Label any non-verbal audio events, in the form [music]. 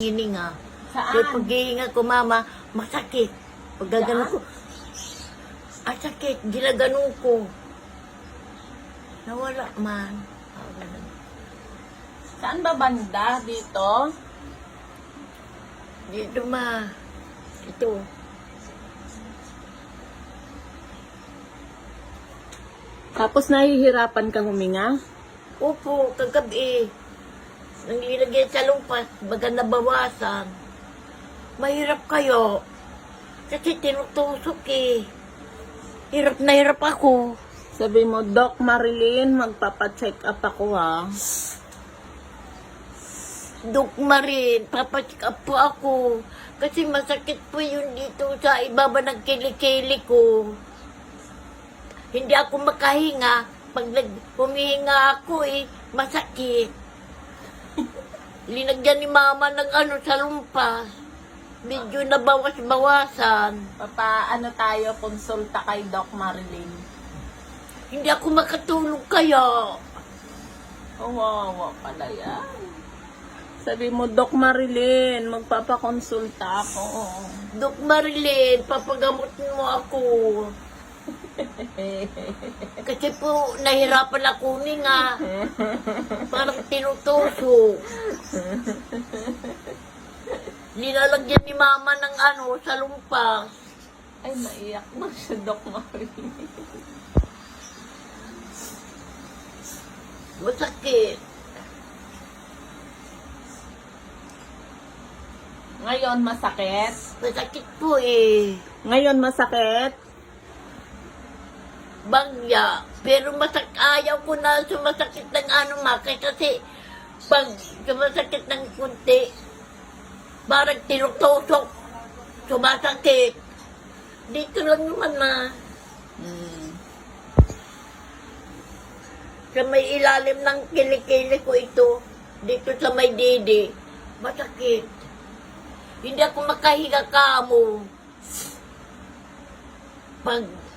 hininga. Saan? Kaya pag ko, mama, masakit. Pag gaganon ko, ah, sakit, ginaganon ko. Nawala man. Saan ba banda? Dito? Dito ma. Ito. Tapos nahihirapan kang huminga? Opo, kagabi. Nang ilagay sa lumpas, baga nabawasan. Mahirap kayo. Kasi tinutusok eh. Hirap na hirap ako. Sabi mo, Doc Marilyn, magpapacheck up ako ha. Dok Marin, papacheck up po ako. Kasi masakit po yun dito sa ibaba ng kilikili ko. Hindi ako makahinga. Pag humihinga ako eh, masakit. Linagyan ni mama ng ano sa lumpas. Medyo nabawas-bawasan. Papa, ano tayo, konsulta kay Doc Marilyn. Hindi ako makatulog kaya. Kawawa pala yan. Sabi mo, Doc Marilyn, magpapakonsulta ako. Dok Marilyn, papagamot mo ako. [laughs] Kasi po, nahirapan ako nga. Parang tinutusok. Nilalagyan ni mama ng ano, sa lumpas. Ay, naiyak na si Doc Marilyn. Masakit. Ngayon, masakit. Masakit po eh. Ngayon, masakit. Bagya. Pero masak ayaw ko na sumasakit ng ano ma. Kasi pag sumasakit ng kunti, parang tinutusok. Sumasakit. Dito lang naman na. Hmm. Sa may ilalim ng kilikili ko ito. Dito sa may didi. Masakit. Hindi ako makahiga kamo. Pag